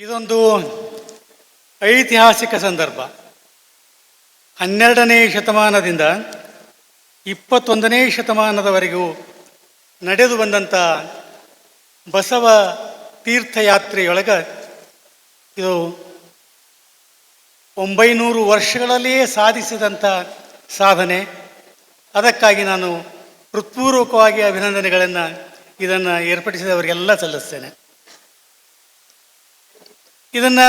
ಇದೊಂದು ಐತಿಹಾಸಿಕ ಸಂದರ್ಭ. ಹನ್ನೆರಡನೇ ಶತಮಾನದಿಂದ ಇಪ್ಪತ್ತೊಂದನೇ ಶತಮಾನದವರೆಗೂ ನಡೆದು ಬಂದಂಥ ಬಸವ ತೀರ್ಥಯಾತ್ರೆಯೊಳಗೆ ಇದು ಒಂಬೈನೂರು ವರ್ಷಗಳಲ್ಲಿಯೇ ಸಾಧಿಸಿದಂಥ ಸಾಧನೆ. ಅದಕ್ಕಾಗಿ ನಾನು ಹೃತ್ಪೂರ್ವಕವಾಗಿ ಅಭಿನಂದನೆಗಳನ್ನು ಇದನ್ನು ಏರ್ಪಡಿಸಿದವರಿಗೆಲ್ಲ ಸಲ್ಲಿಸ್ತೇನೆ. ಇದನ್ನು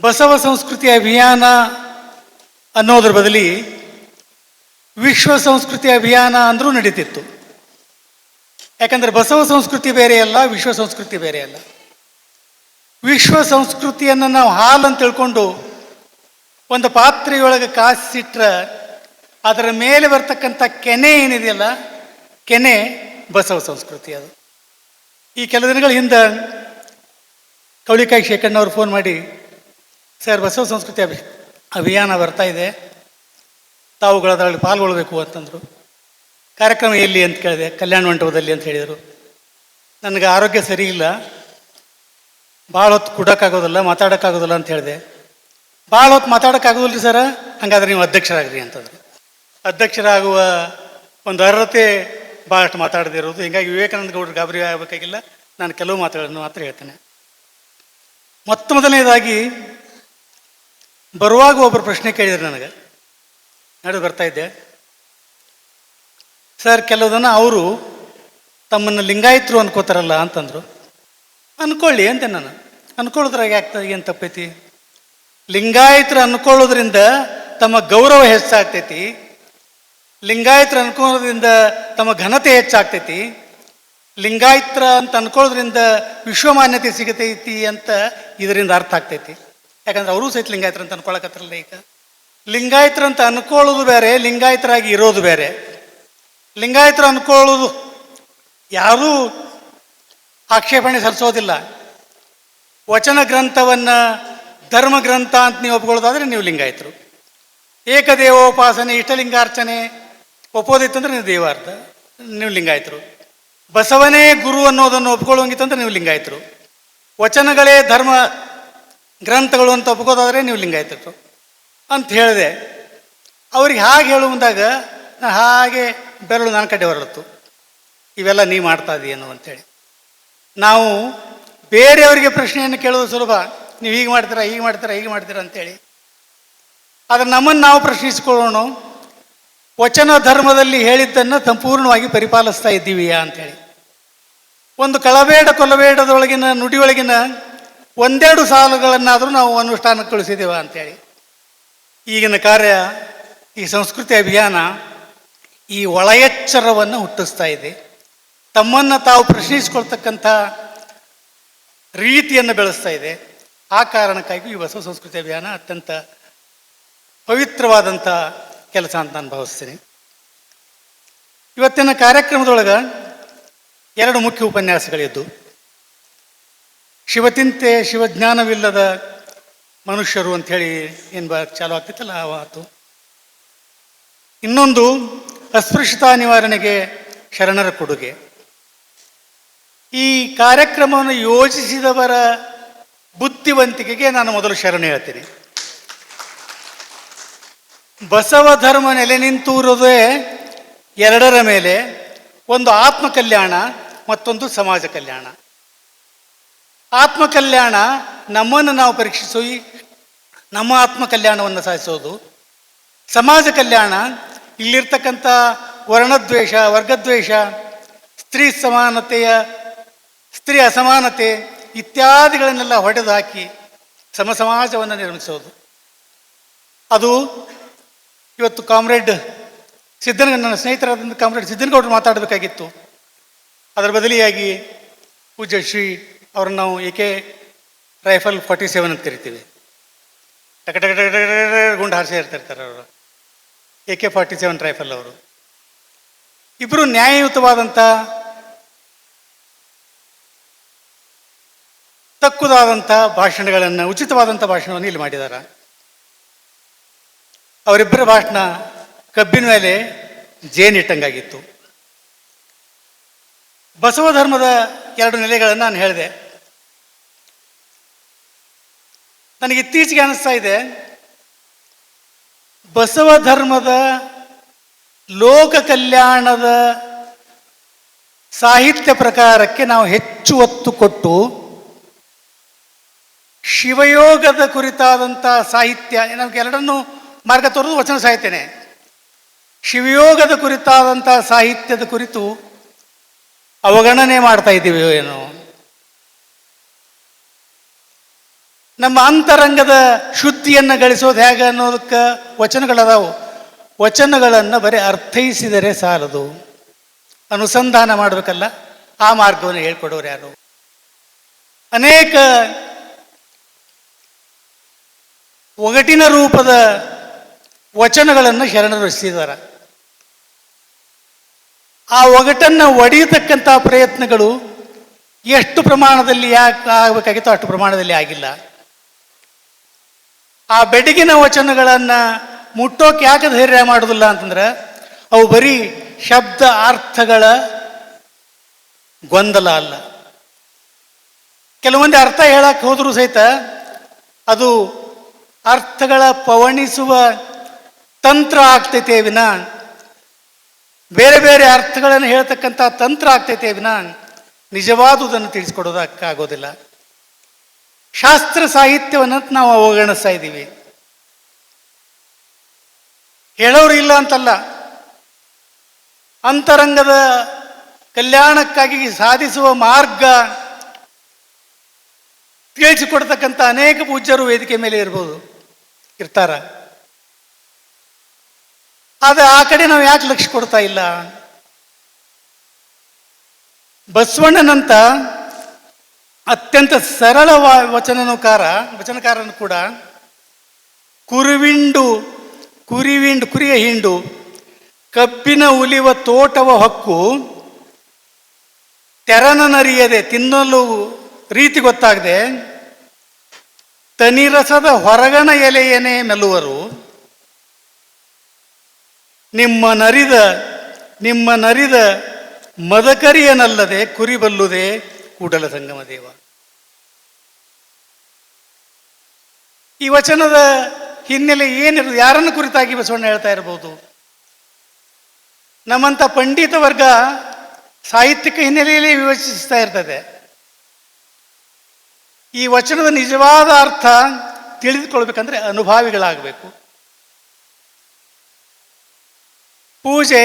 ಬಸವ ಸಂಸ್ಕೃತಿ ಅಭಿಯಾನ ಅನ್ನೋದ್ರ ಬದಲಿ ವಿಶ್ವ ಸಂಸ್ಕೃತಿ ಅಭಿಯಾನ ಅಂದರೂ ನಡೀತಿತ್ತು. ಯಾಕಂದರೆ ಬಸವ ಸಂಸ್ಕೃತಿ ಬೇರೆ ಅಲ್ಲ, ವಿಶ್ವ ಸಂಸ್ಕೃತಿ ಬೇರೆ ಅಲ್ಲ. ವಿಶ್ವ ಸಂಸ್ಕೃತಿಯನ್ನು ನಾವು ಹಾಲು ಅಂತ ತಿಳ್ಕೊಂಡು ಒಂದು ಪಾತ್ರೆಯೊಳಗೆ ಕಾಸಿಟ್ರೆ ಅದರ ಮೇಲೆ ಬರ್ತಕ್ಕಂಥ ಕೆನೆ ಏನಿದೆಯಲ್ಲ, ಕೆನೆ ಬಸವ ಸಂಸ್ಕೃತಿ ಅದು. ಈ ಕೆಲ ದಿನಗಳ ಹಿಂದೆ ಕೌಳಿಕಾಯಿ ಶೇಖಣ್ಣವ್ರು ಫೋನ್ ಮಾಡಿ, ಸರ್, ಬಸವ ಸಂಸ್ಕೃತಿ ಅಭಿ ಅಭಿಯಾನ ಬರ್ತಾ ಇದೆ. ತಾವುಗಳು ಅದರಲ್ಲಿ ಪಾಲ್ಗೊಳ್ಬೇಕು ಅಂತಂದರು. ಕಾರ್ಯಕ್ರಮ ಎಲ್ಲಿ ಅಂತ ಕೇಳಿದೆ. ಕಲ್ಯಾಣ ಮಂಟಪದಲ್ಲಿ ಅಂತ ಹೇಳಿದರು. ನನಗೆ ಆರೋಗ್ಯ ಸರಿ ಇಲ್ಲ. ಭಾಳ ಹೊತ್ತು ಕೊಡೋಕ್ಕಾಗೋದಿಲ್ಲ, ಮಾತಾಡೋಕ್ಕಾಗೋದಿಲ್ಲ ಅಂತ ಹೇಳಿದೆ. ಭಾಳ ಹೊತ್ತು ಮಾತಾಡೋಕ್ಕಾಗೋದಿಲ್ಲ ರೀ ಸರ? ಹಂಗಾದ್ರೆ ನೀವು ಅಧ್ಯಕ್ಷರಾಗ್ರಿ ಅಂತಂದರು. ಅಧ್ಯಕ್ಷರಾಗುವ ಒಂದು ಅರ್ಹತೆ ಭಾಳಷ್ಟು ಮಾತಾಡದಿರೋದು ಹೀಗಾಗಿ ವಿವೇಕಾನಂದ ಗೌಡರು ಗಾಬರಿ ಆಗಬೇಕಾಗಿಲ್ಲ. ನಾನು ಕೆಲವು ಮಾತುಗಳನ್ನು ಮಾತ್ರ ಹೇಳ್ತೇನೆ. ಮೊತ್ತ ಮೊದಲನೇದಾಗಿ ಬರುವಾಗ ಒಬ್ಬರು ಪ್ರಶ್ನೆ ಕೇಳಿದ್ರು ನನಗೆ. ನಡೆದು ಬರ್ತಾ ಇದ್ದೆ. ಸರ್ ಕೆಲವುದನ್ನ ಅವರು ತಮ್ಮನ್ನು ಲಿಂಗಾಯತರು ಅನ್ಕೋತಾರಲ್ಲ ಅಂತಂದರು. ಅನ್ಕೊಳ್ಳಿ ಅಂತೆ ನಾನು. ಅನ್ಕೊಳ್ಳೋದ್ರಾಗ ಆಗ್ತದೆ? ಏನು ತಪ್ಪೈತಿ? ಲಿಂಗಾಯತರು ಅನ್ಕೊಳ್ಳೋದ್ರಿಂದ ತಮ್ಮ ಗೌರವ ಹೆಚ್ಚಾಗ್ತೈತಿ. ಲಿಂಗಾಯತರು ಅನ್ಕೊಳ್ಳೋದ್ರಿಂದ ತಮ್ಮ ಘನತೆ ಹೆಚ್ಚಾಗ್ತೈತಿ. ಲಿಂಗಾಯತರ ಅಂತ ಅನ್ಕೊಳ್ಳೋದ್ರಿಂದ ವಿಶ್ವಮಾನ್ಯತೆ ಸಿಗತೈತಿ ಅಂತ ಇದರಿಂದ ಅರ್ಥ ಆಗ್ತೈತಿ. ಯಾಕಂದ್ರೆ ಅವರು ಸಹಿತ ಲಿಂಗಾಯತ್ರ ಅಂತ ಅನ್ಕೊಳಕತ್ತಾರಲ್ಲ ಈಗ. ಲಿಂಗಾಯತ್ರ ಅಂತ ಅನ್ಕೊಳ್ಳೋದು ಬೇರೆ, ಲಿಂಗಾಯತರಾಗಿ ಇರೋದು ಬೇರೆ. ಲಿಂಗಾಯತ್ರ ಅನ್ಕೊಳ್ಳೋದು ಯಾರೂ ಆಕ್ಷೇಪಣೆ ಸಲ್ಲಿಸೋದಿಲ್ಲ. ವಚನ ಗ್ರಂಥವನ್ನು ಧರ್ಮ ಗ್ರಂಥ ಅಂತ ನೀವು ಒಪ್ಕೊಳ್ಳೋದಾದ್ರೆ ನೀವು ಲಿಂಗಾಯತರು. ಏಕದೇವೋಪಾಸನೆ, ಇಷ್ಟಲಿಂಗಾರ್ಚನೆ ಒಪ್ಪೋದಿತ್ತಂದ್ರೆ ನೀವು ದೇವಾರ್ಥ, ನೀವು ಲಿಂಗಾಯತರು. ಬಸವನೇ ಗುರು ಅನ್ನೋದನ್ನು ಒಪ್ಕೊಳ್ಳೋಂಗಿತ್ತಂದ್ರೆ ನೀವು ಲಿಂಗಾಯತರು. ವಚನಗಳೇ ಧರ್ಮ ಗ್ರಂಥಗಳು ಅಂತ ಒಪ್ಕೋದಾದರೆ ನೀವು ಲಿಂಗಾಯತರು. ಅಂತ ಹೇಳಿದೆ. ಅವ್ರಿಗೆ ಹಾಗೆ ಹೇಳು ಮುಂದಾಗ ನಾ ಹಾಗೆ ಬೆರಳು ನನ್ನ ಕಡೆ ಹೊರಳತ್ತು. ಇವೆಲ್ಲ ನೀ ಮಾಡ್ತಾ ಇದೀಯನು ಅಂತೇಳಿ ನಾವು ಬೇರೆಯವರಿಗೆ ಪ್ರಶ್ನೆಯನ್ನು ಕೇಳೋದು ಸುಲಭ. ನೀವು ಹೀಗೆ ಮಾಡ್ತೀರಾ ಹೀಗೆ ಮಾಡ್ತೀರಾ ಹೀಗೆ ಮಾಡ್ತೀರಾ ಅಂತೇಳಿ ಆದರೆ ನಮ್ಮನ್ನು ನಾವು ಪ್ರಶ್ನಿಸಿಕೊಳ್ಳೋಣ. ವಚನ ಧರ್ಮದಲ್ಲಿ ಹೇಳಿದ್ದನ್ನು ಸಂಪೂರ್ಣವಾಗಿ ಪರಿಪಾಲಿಸ್ತಾ ಇದ್ದೀವಿಯಾ ಅಂತೇಳಿ. ಒಂದು ಕಳಬೇಡ ಕೊಲಬೇಡದೊಳಗಿನ ನುಡಿಯೊಳಗಿನ ಒಂದೆರಡು ಸಾಲುಗಳನ್ನಾದರೂ ನಾವು ಅನುಷ್ಠಾನಗೊಳಿಸಿದ್ದೇವ ಅಂತೇಳಿ. ಈಗಿನ ಕಾರ್ಯ, ಈ ಸಂಸ್ಕೃತಿ ಅಭಿಯಾನ ಈ ಒಳಎಚ್ಚರವನ್ನು ಹುಟ್ಟಿಸ್ತಾ ಇದೆ. ತಮ್ಮನ್ನು ತಾವು ಪ್ರಶ್ನಿಸಿಕೊಳ್ತಕ್ಕಂಥ ರೀತಿಯನ್ನು ಬೆಳೆಸ್ತಾ ಇದೆ. ಆ ಕಾರಣಕ್ಕಾಗಿ ಈ ಹೊಸ ಸಂಸ್ಕೃತಿ ಅಭಿಯಾನ ಅತ್ಯಂತ ಪವಿತ್ರವಾದಂಥ ಕೆಲಸ ಅಂತ ನಾನು ಇವತ್ತಿನ ಕಾರ್ಯಕ್ರಮದೊಳಗೆ ಎರಡು ಮುಖ್ಯ ಉಪನ್ಯಾಸಗಳಿದ್ದು ಶಿವಚಿಂತೆ ಶಿವಜ್ಞಾನವಿಲ್ಲದ ಮನುಷ್ಯರು ಅಂಥೇಳಿ ಏನು ಚಾಲು ಆಗ್ತಿತ್ತಲ್ಲ ಆ ಮಾತು. ಇನ್ನೊಂದು ಅಸ್ಪೃಶ್ಯತಾ ನಿವಾರಣೆಗೆ ಶರಣರ ಕೊಡುಗೆ. ಈ ಕಾರ್ಯಕ್ರಮವನ್ನು ಯೋಜಿಸಿದವರ ಬುದ್ಧಿವಂತಿಕೆಗೆ ನಾನು ಮೊದಲು ಶರಣ ಹೇಳ್ತೀನಿ. ಬಸವ ಧರ್ಮ ನೆಲೆ ನಿಂತೂರುವುದೇ ಎರಡರ ಮೇಲೆ ಒಂದು ಆತ್ಮ ಕಲ್ಯಾಣ, ಮತ್ತೊಂದು ಸಮಾಜ ಕಲ್ಯಾಣ. ಆತ್ಮ ಕಲ್ಯಾಣ ನಮ್ಮನ್ನು ನಾವು ಪರೀಕ್ಷಿಸಿ, ನಮ್ಮ ಆತ್ಮ ಕಲ್ಯಾಣವನ್ನು ಸಾಧಿಸೋದು. ಸಮಾಜ ಕಲ್ಯಾಣ, ಇಲ್ಲಿರ್ತಕ್ಕಂಥ ವರ್ಣದ್ವೇಷ, ವರ್ಗದ್ವೇಷ, ಸ್ತ್ರೀ ಸಮಾನತೆಯ, ಸ್ತ್ರೀ ಅಸಮಾನತೆ ಇತ್ಯಾದಿಗಳನ್ನೆಲ್ಲ ಹೊಡೆದು ಹಾಕಿ ಸಮಸಮಾಜವನ್ನು ನಿರ್ಮಿಸೋದು. ಅದು ಇವತ್ತು ಕಾಮ್ರೇಡ್ ಸಿದ್ದನ ನನ್ನ ಸ್ನೇಹಿತರಾದಂಥ ಕಾಮ್ರೇಡ್ ಸಿದ್ದನಗೌಡರು ಮಾತಾಡಬೇಕಾಗಿತ್ತು. ಅದರ ಬದಲಿಯಾಗಿ ಪೂಜ್ಯ ಶ್ರೀ ಅವ್ರನ್ನ ನಾವು A K rifle forty seven ಅಂತ ಕರಿತೀವಿ. ಟಕ ಟಕ ಟಕ ಟಕ ಟಕ ಟಕ ಗುಂಡು ಹಾರಿಸಿ ಇರ್ತಿರ್ತಾರೆ ಅವರು. A K forty seven rifle ಅವರು? ಇಬ್ಬರು ನ್ಯಾಯಯುತವಾದಂಥ ತಕ್ಕುದಾದಂಥ ಭಾಷಣಗಳನ್ನು, ಉಚಿತವಾದಂಥ ಭಾಷಣವನ್ನು ಇಲ್ಲಿ ಮಾಡಿದ್ದಾರೆ ಅವರಿಬ್ಬರ ಭಾಷಣ ಕಬ್ಬಿನ ಮೇಲೆ ಜೇನಿಟ್ಟಂಗಾಗಿತ್ತು ಬಸವ ಧರ್ಮದ ಎರಡು ನೆಲೆಗಳನ್ನು ನಾನು ಹೇಳಿದೆ. ನನಗೆ ಇತ್ತೀಚೆಗೆ ಅನಿಸ್ತಾ ಇದೆ, ಬಸವ ಧರ್ಮದ ಲೋಕ ಕಲ್ಯಾಣದ ಸಾಹಿತ್ಯ ಪ್ರಕಾರಕ್ಕೆ ನಾವು ಹೆಚ್ಚು ಒತ್ತು ಕೊಟ್ಟು, ಶಿವಯೋಗದ ಕುರಿತಾದಂಥ ಸಾಹಿತ್ಯ, ನಮಗೆ ಎರಡನ್ನೂ ಮಾರ್ಗ ತೋರೋದು ವಚನ ಸಾಹಿತ್ಯನೇ ಶಿವಯೋಗದ ಕುರಿತಾದಂಥ ಸಾಹಿತ್ಯದ ಕುರಿತು ಅವಗಣನೆ ಮಾಡ್ತಾ ಇದ್ದೀವಿ ಏನು. ನಮ್ಮ ಅಂತರಂಗದ ಶುದ್ಧಿಯನ್ನು ಗಳಿಸೋದು ಹೇಗೆ ಅನ್ನೋದಕ್ಕೆ ವಚನಗಳದಾವು ವಚನಗಳನ್ನು ಬರೀ ಅರ್ಥೈಸಿದರೆ ಸಾಲದು. ಅನುಸಂಧಾನ ಮಾಡಬೇಕಲ್ಲ, ಆ ಮಾರ್ಗವನ್ನು ಹೇಳ್ಕೊಡೋರು ಯಾರು? ಅನೇಕ ಒಗಟಿನ ರೂಪದ ವಚನಗಳನ್ನು ಶರಣರು ರಚಿಸಿದ್ದಾರೆ. ಆ ಒಗಟನ್ನು ಒಡೆಯತಕ್ಕಂಥ ಪ್ರಯತ್ನಗಳು ಎಷ್ಟು ಪ್ರಮಾಣದಲ್ಲಿ ಯಾಕೆ ಆಗಬೇಕಾಗಿತ್ತೋ ಅಷ್ಟು ಪ್ರಮಾಣದಲ್ಲಿ ಆಗಿಲ್ಲ. ಆ ಬೆಡಗಿನ ವಚನಗಳನ್ನು ಮುಟ್ಟೋಕೆ ಯಾಕೆ ಧೈರ್ಯ ಮಾಡೋದಿಲ್ಲ ಅಂತಂದ್ರೆ ಅವು ಬರೀ ಶಬ್ದ ಅರ್ಥಗಳ ಗೊಂದಲ ಅಲ್ಲ. ಕೆಲವೊಂದು ಅರ್ಥ ಹೇಳಕ್ಕೆ ಹೋದರೂ ಸಹಿತ ಅದು ಅರ್ಥಗಳ ಪವಣಿಸುವ ತಂತ್ರ ಆಗ್ತೈತೆ ವಿನ. ಬೇರೆ ಬೇರೆ ಅರ್ಥಗಳನ್ನು ಹೇಳ್ತಕ್ಕಂಥ ತಂತ್ರ ಆಗ್ತೈತೆ ವಿನ. ನಿಜವಾದುದನ್ನು ತಿಳಿಸ್ಕೊಡೋದಕ್ಕಾಗೋದಿಲ್ಲ ಶಾಸ್ತ್ರ ಸಾಹಿತ್ಯವನ್ನು ನಾವು ಅವಗಣಿಸ್ತಾ ಇದ್ದೀವಿ. ಹೇಳೋರು ಇಲ್ಲ ಅಂತಲ್ಲ. ಅಂತರಂಗದ ಕಲ್ಯಾಣಕ್ಕಾಗಿ ಸಾಧಿಸುವ ಮಾರ್ಗ ತಿಳಿಸಿಕೊಡ್ತಕ್ಕಂಥ ಅನೇಕ ಪೂಜ್ಯರು ವೇದಿಕೆ ಮೇಲೆ ಇರ್ಬೋದು, ಇರ್ತಾರ. ಆದರೆ ಆ ಕಡೆ ನಾವು ಯಾಕೆ ಲಕ್ಷ್ಯ ಕೊಡ್ತಾ ಇಲ್ಲ? ಬಸವಣ್ಣನಂತ ಅತ್ಯಂತ ಸರಳ ವಚನನುಕಾರ, ವಚನಕಾರನು ಕೂಡ ಕುರುವಿಂಡು, ಕುರಿವಿಂಡು, ಕುರಿಯ ಹಿಂಡು, ಕಬ್ಬಿನ ಉಲಿವ ತೋಟವ ಹಕ್ಕು ತೆರನರಿಯದೆ ತಿನ್ನಲು ರೀತಿ ಗೊತ್ತಾಗದೆ, ತನಿರಸದ ಹೊರಗಣ ಎಲೆಯನೇ ಮೆಲ್ಲುವರು ನಿಮ್ಮ ನರಿದ ನಿಮ್ಮ ನರಿದ ಮದಕರಿಯನಲ್ಲದೆ ಕುರಿಬಲ್ಲುದೇ ಕೂಡಲ ಸಂಗಮ ದೇವ. ಈ ವಚನದ ಹಿನ್ನೆಲೆ ಏನಿರೋದು ಯಾರನ್ನು ಕುರಿತಾಗಿ ಬಸವಣ್ಣ ಹೇಳ್ತಾ ಇರಬಹುದು? ನಮ್ಮಂಥ ಪಂಡಿತ ವರ್ಗ ಸಾಹಿತ್ಯಿಕ ಹಿನ್ನೆಲೆಯಲ್ಲಿ ವಿವಚಿಸ್ತಾ ಇರ್ತದೆ. ಈ ವಚನದ ನಿಜವಾದ ಅರ್ಥ ತಿಳಿದುಕೊಳ್ಬೇಕಂದ್ರೆ ಅನುಭಾವಿಗಳಾಗಬೇಕು. ಪೂಜೆ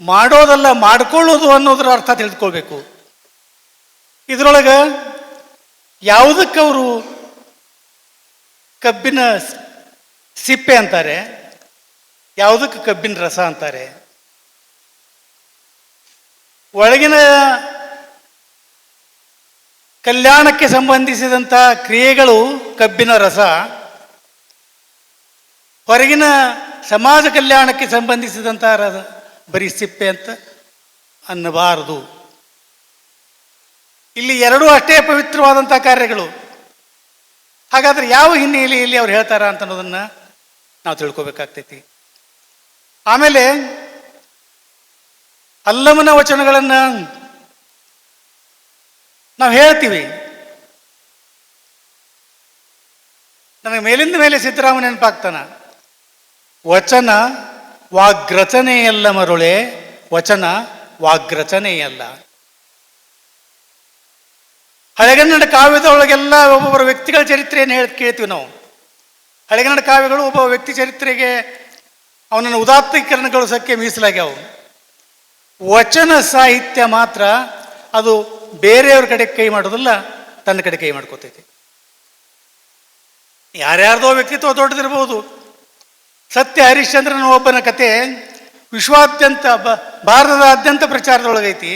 ಮಾಡೋದಲ್ಲ ಮಾಡ್ಕೊಳ್ಳೋದು ಅನ್ನೋದ್ರ ಅರ್ಥ ತಿಳಿದುಕೊಳ್ಬೇಕು ಇದರೊಳಗೆ ಯಾವುದಕ್ಕವರು ಕಬ್ಬಿನ ಸಿಪ್ಪೆ ಅಂತಾರೆ, ಯಾವುದಕ್ಕೆ ಕಬ್ಬಿನ ರಸ ಅಂತಾರೆ, ಒಳಗಿನ ಕಲ್ಯಾಣಕ್ಕೆ ಸಂಬಂಧಿಸಿದಂಥ ಕ್ರಿಯೆಗಳು ಕಬ್ಬಿನ ರಸ, ಹೊರಗಿನ ಸಮಾಜ ಕಲ್ಯಾಣಕ್ಕೆ ಸಂಬಂಧಿಸಿದಂಥ ಬರೀ ಸಿಪ್ಪೆ ಅಂತ ಅನ್ನಬಾರದು. ಇಲ್ಲಿ ಎರಡೂ ಅಷ್ಟೇ ಪವಿತ್ರವಾದಂಥ ಕಾರ್ಯಗಳು. ಹಾಗಾದ್ರೆ ಯಾವ ಹಿನ್ನೆಲೆಯಲ್ಲಿ ಅವ್ರು ಹೇಳ್ತಾರ ಅಂತ ಅನ್ನೋದನ್ನ ನಾವು ತಿಳ್ಕೊಬೇಕಾಗ್ತೈತಿ. ಆಮೇಲೆ ಅಲ್ಲಮನ ವಚನಗಳನ್ನು ನಾವು ಹೇಳ್ತೀವಿ. ನನಗೆ ಮೇಲಿಂದ ಮೇಲೆ ಸಿದ್ದರಾಮ ನೆನಪಾಗ್ತಾನ. ವಚನ ವಾಗ್ರಚನೆಯಲ್ಲ ಮರುಳೆ ವಚನ ವಾಗ್ರಚನೆಯಲ್ಲ. ಹಳೆಗನ್ನಡ ಕಾವ್ಯದ ಒಳಗೆಲ್ಲ ಒಬ್ಬೊಬ್ಬರ ವ್ಯಕ್ತಿಗಳ ಚರಿತ್ರೆಯನ್ನು ಹೇಳಿ, ಕೇಳ್ತೀವಿ ನಾವು. ಹಳೆಗನ್ನಡ ಕಾವ್ಯಗಳು ಒಬ್ಬ ವ್ಯಕ್ತಿ ಚರಿತ್ರೆಗೆ ಅವನನ್ನು ಉದಾತ್ತೀಕರಣಗೊಳಿಸೋಕ್ಕೆ ಮೀಸಲಾಗ್ಯಾವು. ವಚನ ಸಾಹಿತ್ಯ ಮಾತ್ರ ಅದು ಬೇರೆಯವ್ರ ಕಡೆ ಕೈ ಮಾಡೋದಲ್ಲ, ತನ್ನ ಕಡೆ ಕೈ ಮಾಡ್ಕೋತೈತಿ. ಯಾರ್ಯಾರ್ದೋ ವ್ಯಕ್ತಿತ್ವ ದೊಡ್ಡದಿರ್ಬೋದು ಸತ್ಯ ಹರಿಶ್ಚಂದ್ರನ ಒಬ್ಬನ ಕತೆ ವಿಶ್ವಾದ್ಯಂತ ಭಾರತದಾದ್ಯಂತ ಪ್ರಚಾರದೊಳಗೈತಿ.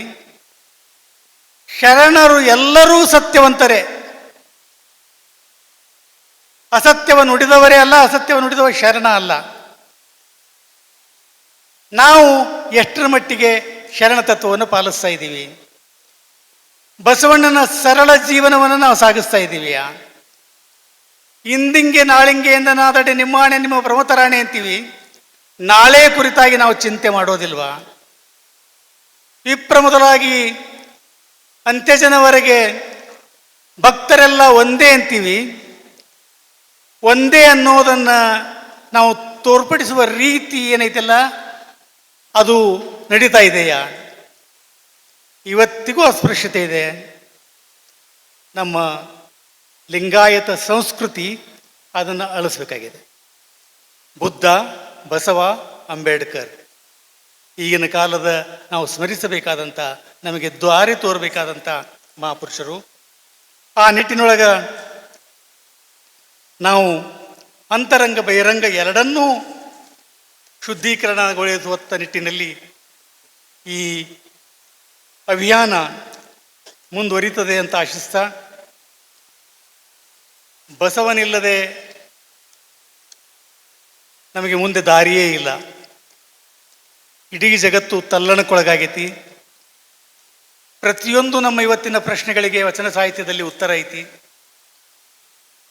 ಶರಣರು ಎಲ್ಲರೂ ಸತ್ಯವಂತರೇ. ಅಸತ್ಯವನ್ನು ನುಡಿದವರೇ ಅಲ್ಲ, ಅಸತ್ಯವನ್ನು ನುಡಿದವ ಶರಣ ಅಲ್ಲ. ನಾವು ಎಷ್ಟರ ಮಟ್ಟಿಗೆ ಶರಣ ತತ್ವವನ್ನು ಪಾಲಿಸ್ತಾ ಇದ್ದೀವಿ? ಬಸವಣ್ಣನ ಸರಳ ಜೀವನವನ್ನು ನಾವು ಸಾಗಿಸ್ತಾ ಇದ್ದೀವಿಯಾ? ಇಂದಿಂಗೆ ನಾಳಿಂಗೆಯಿಂದ ನಾದಡೆ ನಿಮ್ಮಾಣೆ ನಿಮ್ಮ ಪ್ರಮತರಾಣೆ ಅಂತೀವಿ. ನಾಳೆ ಕುರಿತಾಗಿ ನಾವು ಚಿಂತೆ ಮಾಡೋದಿಲ್ವಾ? ವಿಪ್ರ ಮೊದಲಾಗಿ ಅಂತ್ಯಜನವರೆಗೆ ಭಕ್ತರೆಲ್ಲ ಒಂದೇ ಅಂತೀವಿ. ಒಂದೇ ಅನ್ನೋದನ್ನು ನಾವು ತೋರ್ಪಡಿಸುವ ರೀತಿ ಏನೈತಲ್ಲ ಅದು ನಡೀತಾ ಇದೆಯಾ? ಇವತ್ತಿಗೂ ಅಸ್ಪೃಶ್ಯತೆ ಇದೆ. ನಮ್ಮ ಲಿಂಗಾಯತ ಸಂಸ್ಕೃತಿ ಅದನ್ನು ಅಳಿಸ್ಬೇಕಾಗಿದೆ. ಬುದ್ಧ, ಬಸವ, ಅಂಬೇಡ್ಕರ್. ಈಗಿನ ಕಾಲದ ನಾವು ಸ್ಮರಿಸಬೇಕಾದಂಥ, ನಮಗೆ ದ್ವಾರಿ ತೋರಬೇಕಾದಂಥ ಮಹಾಪುರುಷರು. ಆ ನಿಟ್ಟಿನೊಳಗೆ ನಾವು ಅಂತರಂಗ ಬಹಿರಂಗ ಎರಡನ್ನೂ ಶುದ್ಧೀಕರಣಗೊಳಿಸುವತ್ತ ನಿಟ್ಟಿನಲ್ಲಿ ಈ ಅಭಿಯಾನ ಮುಂದುವರಿತದೆ ಅಂತ ಆಶಿಸ್ತಾ ಬಸವನಿಲ್ಲದೆ ನಮಗೆ ಮುಂದೆ ದಾರಿಯೇ ಇಲ್ಲ. ಇಡೀ ಜಗತ್ತು ತಲ್ಲಣಕ್ಕೊಳಗಾಗೈತಿ. ಪ್ರತಿಯೊಂದು ನಮ್ಮ ಇವತ್ತಿನ ಪ್ರಶ್ನೆಗಳಿಗೆ ವಚನ ಸಾಹಿತ್ಯದಲ್ಲಿ ಉತ್ತರ ಐತಿ.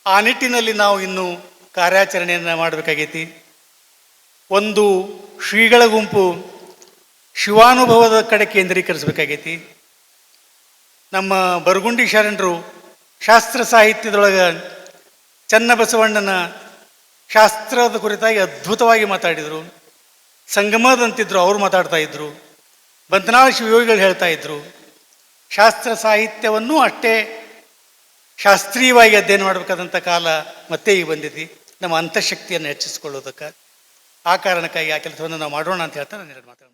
ಆ ನಿಟ್ಟಿನಲ್ಲಿ ನಾವು ಇನ್ನು ಕಾರ್ಯಾಚರಣೆಯನ್ನು ಮಾಡಬೇಕಾಗೈತಿ. ಒಂದು ಶ್ರೀಗಳ ಗುಂಪು ಶಿವಾನುಭವದ ಕಡೆ ಕೇಂದ್ರೀಕರಿಸಬೇಕಾಗೈತಿ. ನಮ್ಮ ಬರಗುಂಡಿ ಶರಣರು ಶಾಸ್ತ್ರ ಸಾಹಿತ್ಯದೊಳಗೆ ಚನ್ನಬಸವಣ್ಣನ ಶಾಸ್ತ್ರದ ಕುರಿತಾಗಿ ಅದ್ಭುತವಾಗಿ ಮಾತಾಡಿದರು. ಸಂಗಮದಂತಿದ್ರು, ಅವರು ಮಾತಾಡ್ತಾ ಇದ್ದರು ಬಂತನಾಶಿ ಶಿವಯೋಗಿಗಳು ಹೇಳ್ತಾ ಇದ್ದರು ಶಾಸ್ತ್ರ ಸಾಹಿತ್ಯವನ್ನು ಅಷ್ಟೇ ಶಾಸ್ತ್ರೀಯವಾಗಿ ಅಧ್ಯಯನ ಮಾಡಬೇಕಾದಂಥ ಕಾಲ ಮತ್ತೆ ಈಗ ಬಂದಿದೆ. ನಮ್ಮ ಅಂತಃಶಕ್ತಿಯನ್ನು ಹೆಚ್ಚಿಸಿಕೊಳ್ಳೋದಕ್ಕೆ ಆ ಕಾರಣಕ್ಕಾಗಿ ಆ ಕೆಲಸವನ್ನು ನಾವು ಮಾಡೋಣ ಅಂತ ಹೇಳ್ತಾ ನಾನು ಎರಡು ಮಾತಾಡ